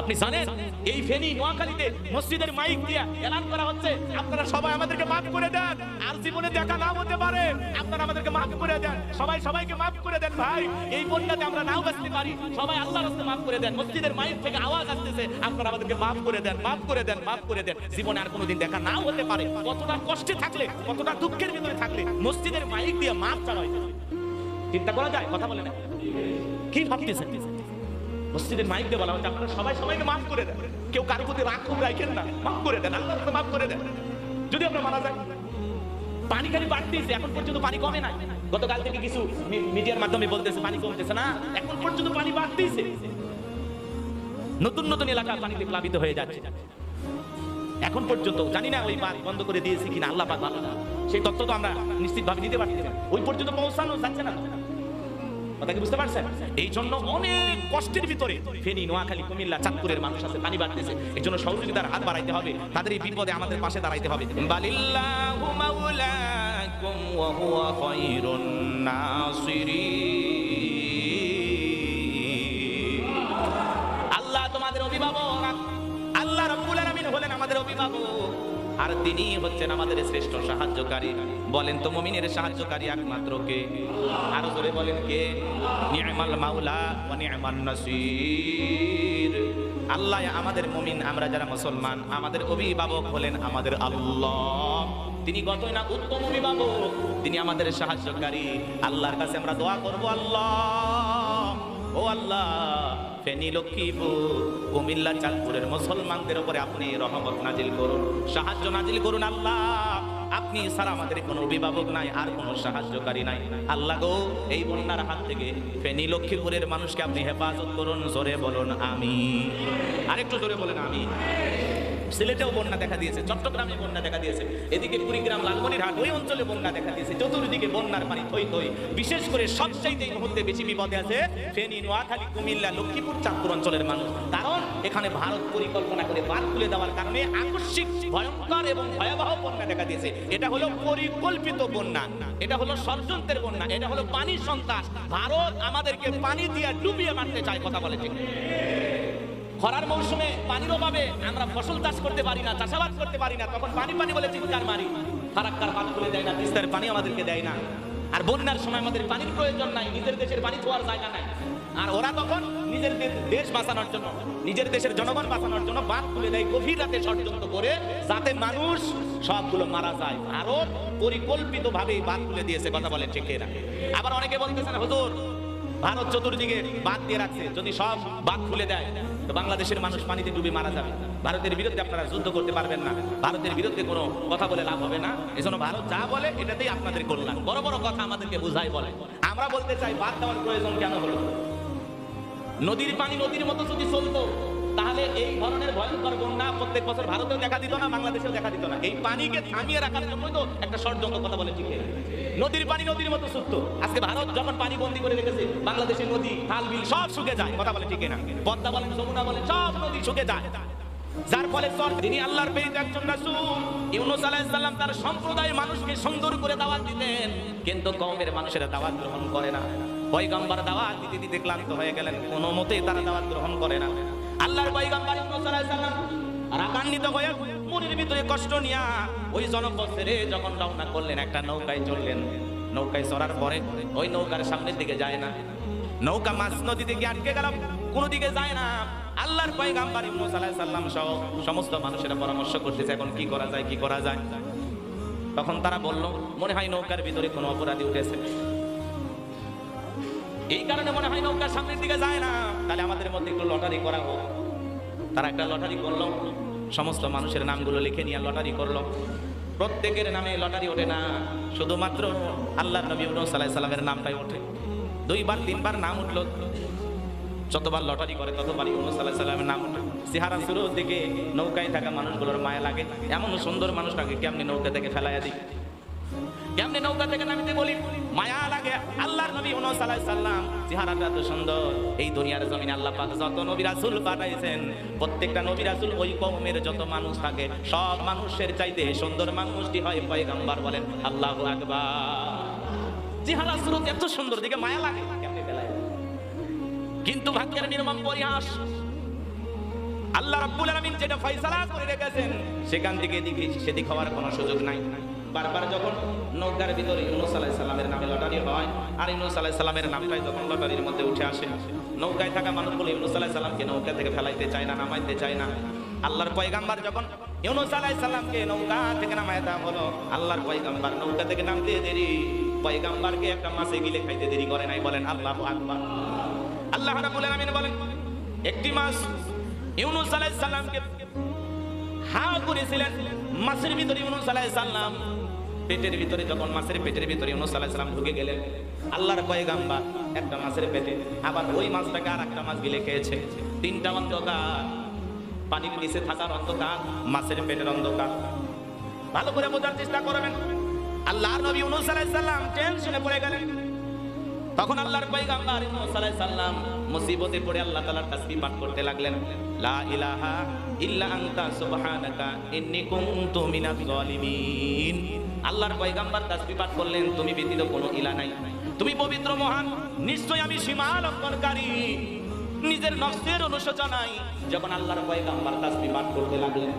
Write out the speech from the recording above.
আপনি জানেন, এই নোয়াখালীতে মসজিদের মাইক দিয়া এলান করা হচ্ছে। আপনারা সবাই আমাদেরকে মাফ করে দেন। আর জীবনে দেখা হতে পারে। আপনারা আমাদেরকে মাফ করে দেন। সবাই সবাইকে মাফ করে দেন ভাই। এই বন্যাতে আমরা নাও বাঁচতে পারি। সবাই আল্লাহর মাফ করে দেন। মসজিদের মাইক থেকে আওয়াজ আসতেছে। আপনারা আমাদেরকে মাফ করে দেন, মাফ করে দেন, মাফ করে দেন। জীবনে আর কোনোদিন দেখা নাও হতে পারে। কতটা কষ্টে থাকলে, কতটা দুঃখের ভিতরে থাকলে মসজিদের মাইক দিয়ে মাফ হয়। চিন্তা করা যায়, কথা বলে না। কি ভাবতেছেন? মসজিদের মাইক দিয়ে বলা হচ্ছে, আপনারা সবাই সবাইকে মাফ করে দেন। কেউ কারও প্রতি রাগ খুব রাখেন না। মাফ করে দেন আল্লাহ মাফ করে দেন। যদি আমরা মারা যায় পানি খালি বাড়তেছে, এখন পর্যন্ত পানি কমে নাই। গতকাল থেকে কিছু মিডিয়ার মাধ্যমে বলতেছে, পানি কমতেছে না, এখন পর্যন্ত পানি বাড়তেছে। নতুন নতুন এলাকা পানিতে প্লাবিত হয়ে যাচ্ছে। এখন পর্যন্ত জানি না ওই বাঁধ বন্ধ করে দিয়েছে কিনা, আল্লাহ পাক ভালো জানে। সেই তথ্য তো আমরা নিশ্চিতভাবে নিতে পারছি ওই পর্যন্ত পৌঁছানো যাচ্ছে না। কথা কি বুঝতে পারছেন? এই জন্য অনেক কষ্টের ভিতরে ফেনী, নোয়াখালী, কুমিল্লা, চাঁদপুরের মানুষ আছে, পানি বাড়তেছে। এই জন্য সহযোগিতার হাত বাড়াইতে হবে। তাদের এই বিপদে আমাদের পাশে দাঁড়াইতে হবে। বালিল্লাহু মাওলাকুম ওয়া হুয়া খায়রুন নাসিরিন। আল্লাহ তোমাদের অভিভাবক। আল্লাহ রাব্বুল আলামিন হলেন আমাদের অভিভাবক। আর তিনি হচ্ছেন আমাদের শ্রেষ্ঠ সাহায্যকারী। বলেন তো, মমিনের সাহায্যকারী একমাত্র কে? আরও জোরে বলেন কে? নি'মান নাসির। আল্লাহ আমাদের মমিন, আমরা যারা মুসলমান, আমাদের অভিভাবক হলেন আমাদের আল্লাহ। তিনি কতই না উত্তম অভিভাবক, তিনি আমাদের সাহায্যকারী। আল্লাহর কাছে আমরা দোয়া করব, আল্লাহ। ও আল্লাহ, ফেনী লক্ষ্মীপুর, কুমিল্লা, চাঁদপুরের মুসলমানদের উপরে আপনি রহমত নাজিল করুন, সাহায্য নাজিল করুন আল্লাহ। আপনি ছাড়া আমাদের কোনো অভিভাবক নাই, আর কোনো সাহায্যকারী নাই। আল্লাহ গো, এই বন্যার হাত থেকে ফেনী লক্ষ্মীপুরের মানুষকে আপনি হেফাজত করুন, জোরে বলুন আমি আরেকটু জোরে বলেন আমি সিলেটেও বন্যা দেখা দিয়েছে, চট্টগ্রামে বন্যা দেখা দিয়েছে, এদিকে কুড়িগ্রাম, লালমনিরহাট, ওই অঞ্চলে বন্যা দেখা দিয়েছে, চতুর্দিকে বন্যার পানি থই থই। বিশেষ করে সবচাইতে এই মুহূর্তে বেশি বিপদে আছে ফেনী, নোয়াখালী, কুমিল্লা, লক্ষ্মীপুর, চাঁদপুর অঞ্চলের মানুষ। কারণ এখানে ভারত পরিকল্পনা করে বাদ খুলে দেওয়ার কারণে আকস্মিক, ভয়ঙ্কর এবং ভয়াবহ বন্যা দেখা দিয়েছে। এটা হলো পরিকল্পিত বন্যা, এটা হলো ষড়যন্ত্রের বন্যা, এটা হলো পানি সন্ত্রাস। ভারত আমাদেরকে পানি দিয়ে ডুবিয়ে মারতে চায়, কথা বলে ঠিক। খরার মৌসুমে পানির অভাবে আমরা ফসল চাষ করতে পারি না, চাষাবাদ করতে পারি না। তখন পানি পানি বলে চিৎকার মারি। ফারাক্কার পানি খুলে দেয় না, তিস্তার পানি আমাদেরকে দেয় না। আর বন্যার সময় আমাদের পানির প্রয়োজন নাই, নিজের দেশের পানি ধোয়ার জায়গা নাই। আর ওরা তখন নিজের দেশ বাঁচানোর জন্য, নিজের দেশের জনগণ বাঁচানোর জন্য বাঁধ খুলে দেয়, গভীর রাতে ষড়যন্ত্র করে, যাতে মানুষ সবগুলো মারা যায়। আরও পরিকল্পিত ভাবে বাঁধ খুলে দিয়েছে, কথা বলে ঠিক আবার অনেকে বলতেছেন, হুজুর ভারত চতুর্দিকে বাঁধ দিয়ে রাখছে। যদি সব বাদ খুলে দেয়, তো বাংলাদেশের মানুষ পানিতে ডুবে মারা যাবে। ভারতের বিরুদ্ধে আপনারা যুদ্ধ করতে পারবেন না। ভারতের বিরুদ্ধে কোনো কথা বলে লাভ হবে না। এজন্য ভারত যা বলে, এটাতেই আপনাদের কল্যাণ। বড় বড় কথা আমাদেরকে বুঝাই বলে। আমরা বলতে চাই, বাদ দেওয়ার প্রয়োজন কেন হলো? নদীর পানি নদীর মতো যদি চলতো তাহলে এই ধরনের ভয়ঙ্কর বন্যা প্রত্যেক বছর ভারতেও দেখা দিত না, বাংলাদেশেও দেখা দিত না। এই পানিকে থামিয়ে রাখার জন্যই তো একটা ষড়যন্ত্র কথা বলে ঠিক নদীর পানি নদীর মতো শুকতো আজকে ভারত যখন পানি বন্দি করে রেখেছে, বাংলাদেশের নদী, খাল, বিল সব শুকে যায়, কথা বলে ঠিক না। পদ্মা বলেন, যমুনা বলেন, সব নদী শুকে যায়। যার ফলে তিনি আল্লাহর প্রেরিত একজন রাসূল, ইউনূস আলাইহিস সালাম তার সম্প্রদায়ের মানুষকে সুন্দর করে দাওয়াত দিতেন, কিন্তু কওমের মানুষেরা দাওয়াত গ্রহণ করে না। পয়গম্বর দাওয়াত দিতে দিতে ক্লান্ত হয়ে গেলেন। কোনো মতেই তারা দাওয়াত গ্রহণ করে না। আল্লাহর পয়গম্বর সালাম রাগান্বিত হয়ে মনের ভিতরে কষ্ট নিয়া ওই জনপদ ছেড়ে যখন রওনা করলেন, একটা নৌকায় চললেন নৌকায় চড়ার পরে ওই নৌকার সামনের দিকে যায় না। নৌকা মাছ নদীতে গিয়ে আটকে গেল, কোনো দিকে যায় না। আল্লাহর পয়গাম্বার ইউনূস আলাইহিস সালাম সহ সমস্ত মানুষেরা পরামর্শ করতেছে, এখন কি করা যায়, কি করা যায়? তখন তারা বলল, মনে হয় নৌকার ভিতরে কোনো অপরাধী উঠেছে। এই কারণে মনে হয় নৌকার সামনের দিকে যায় না। তাহলে আমাদের মধ্যে একটু লটারি করা হোক। তারা একটা লটারি করল। সমস্ত মানুষের নামগুলো লিখে নিয়ে লটারি করল। প্রত্যেকের নামে লটারি ওঠে না। শুধুমাত্র আল্লাহ নবী ইউনূস আলাইহিস সালামের নামটাই ওঠে। দুইবার, তিনবার নাম উঠল। যতবার লটারি করে ততবারই ইউনুস আলাহ সাল্লামের নাম ওঠে। চেহারা শুরু দিকে নৌকায় থাকা মানুষগুলোর মায়া লাগে। এমন সুন্দর মানুষটাকে কেমনি নৌকা থেকে ফেলাইয়া দিই? কেমনি নৌকা থেকে নামিতে বলি, মায়া লাগে। আল্লাহর নবী সালাম, চেহারাটা এত সুন্দর। এই দুনিয়ার আল্লাহ পাক যত নবী রাসূল পাঠাইছেন, প্রত্যেকটা নবী রাসূল ওই কওমের যত মানুষ থাকে, সব মানুষের চাইতে সুন্দর মানুষটি হয় পয়গম্বর বলেন, আল্লাহু চেহারা এত সুন্দর, দিকে মায়া লাগে। কিন্তু ভাগ্যের নির্মম পরিহাস। আল্লাহ রাব্বুল আলামিন যেটা ফয়সালা করে রেখেছেন, সেখান থেকে এদিকে সেদিক হওয়ার কোনো সুযোগ নাই। বারবার যখন নৌকার ভিতরে ইউনুস আলাইহিস সালামের নামে লটারি হয় আর ইউনুস আলাইহিস সালামের নামটাই যখন লটারির মধ্যে উঠে আসে, নৌকায় থাকা মানুষগুলো ইউনুস আলাইহিস সালামকে নৌকা থেকে ফেলাইতে চায় না, নামাইতে চায় না। আল্লাহর পয়গাম্বার যখন ইউনুস আলাইহিস সালামকে নৌকা থেকে নামায় দেওয়া হলো আল্লাহর পয়গাম্বার। নৌকা থেকে নামতে দেরি, পয়গাম্বারকে একটা মাছে গিলে খাইতে দেরি করে নাই, বলেন আল্লাহ আকবার। আল্লাহ রাব্বুল আলামিন বলেন, একটি মাস ইউনুস আলাইহিস সালামকে হা করেছিলেন, মাছের ভিতরে ইউনুস আলাইহিস সালাম পেটের ভিতরে, যখন মাছের পেটের ভিতরে আলাইহিস সালাম ঢুকে গেলেন, আল্লাহর পয়গাম্বার একটা মাছের পেটে। আবার ওই মাছটাকে আর একটা মাছ গিলে খেয়েছে। তিনটা অন্ধকার। পানির নিচে থাকার অন্ধকার, মাছের পেটের অন্ধকার। ভালো করে বোঝার চেষ্টা করবেন। আল্লাহর নবী ইউনুস আলাইহিস সালাম টেনশনে পড়ে গেলেন। তখন আল্লাহর পয়গাম্বার ইউনূস আলাইহিস সালাম মুসিবতে পড়ে আল্লাহ তাআলার তাসবিহ পাঠ করতে লাগলেন। লা ইলাহা ইল্লা আনতা, সুবহানাকা, ইন্নী কুনতু মিনাজ জালিমিন আল্লাহর পয়গাম্বার তাসবি পাঠ করলেন, তুমি ব্যতীত কোনো ইলা নাই। তুমি পবিত্র মহান নিশ্চয় আমি সীমা লঙ্ঘনকারী। নিজের নষ্টের অনুশোচনায়। যখন আল্লাহর পয়গাম্বার তাসবি পাঠ করতে লাগলেন